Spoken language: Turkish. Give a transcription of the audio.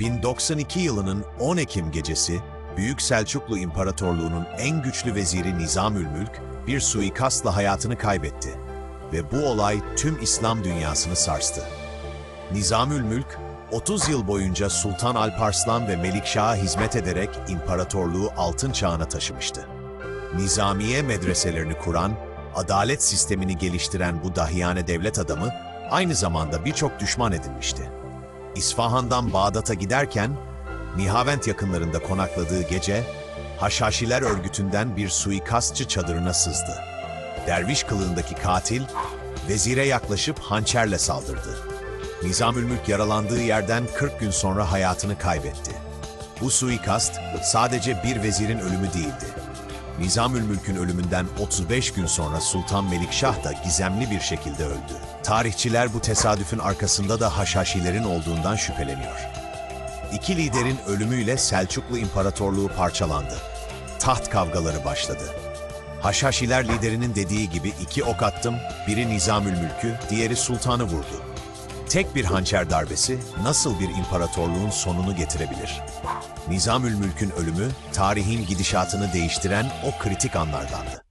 1092 yılının 10 Ekim gecesi, Büyük Selçuklu İmparatorluğu'nun en güçlü veziri Nizamülmülk bir suikastla hayatını kaybetti ve bu olay tüm İslam dünyasını sarstı. Nizamülmülk, 30 yıl boyunca Sultan Alparslan ve Melikşah'a hizmet ederek imparatorluğu altın çağına taşımıştı. Nizamiye medreselerini kuran, adalet sistemini geliştiren bu dahiyane devlet adamı aynı zamanda birçok düşman edinmişti. İsfahan'dan Bağdat'a giderken, Nihavent yakınlarında konakladığı gece, Haşhaşiler örgütünden bir suikastçı çadırına sızdı. Derviş kılığındaki katil, vezire yaklaşıp hançerle saldırdı. Nizamülmülk yaralandığı yerden 40 gün sonra hayatını kaybetti. Bu suikast sadece bir vezirin ölümü değildi. Nizamülmülk'ün ölümünden 35 gün sonra Sultan Melikşah da gizemli bir şekilde öldü. Tarihçiler bu tesadüfün arkasında da Haşhaşilerin olduğundan şüpheleniyor. İki liderin ölümüyle Selçuklu İmparatorluğu parçalandı. Taht kavgaları başladı. Haşhaşiler liderinin dediği gibi iki ok attım, biri Nizamülmülk'ü, diğeri sultanı vurdu. Tek bir hançer darbesi nasıl bir imparatorluğun sonunu getirebilir? Nizamülmülk'ün ölümü, tarihin gidişatını değiştiren o kritik anlardandı.